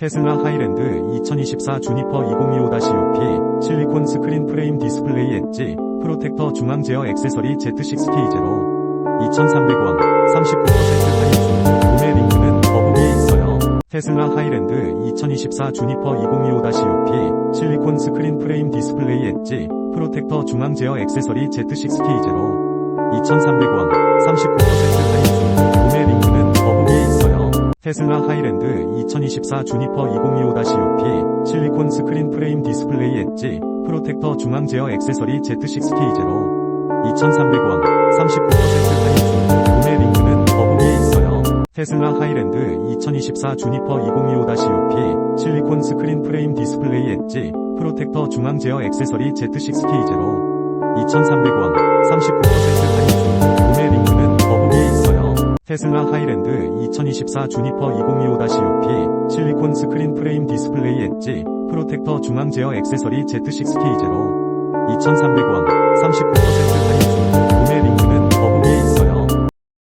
테슬라 하이랜드 2024 주니퍼 2025-UP 실리콘 스크린 프레임 디스플레이 엣지 프로텍터 중앙 제어 액세서리 Z6K0 2,300원 39% 할인 중 구매 링크는 더보기에 있어요. 테슬라 하이랜드 2024 주니퍼 2025-UP 실리콘 스크린 프레임 디스플레이 엣지 프로텍터 중앙 제어 액세서리 Z6K0 2,300원 39% 테슬라 하이랜드 2024 주니퍼 2025-UP 실리콘 스크린 프레임 디스플레이 엣지 프로텍터 중앙 제어 액세서리 Z6K0 2,300원 39% 할인 중 구매 링크는 더보기에 있어요. 테슬라 하이랜드 2024 주니퍼 2025-UP 실리콘 스크린 프레임 디스플레이 엣지 프로텍터 중앙 제어 액세서리 Z6K0 2,300원 39% 테슬라 하이랜드 2024 주니퍼 2025-UP 실리콘 스크린 프레임 디스플레이 엣지 프로텍터 중앙 제어 액세서리 Z6K0 2,300원 39% 할인 중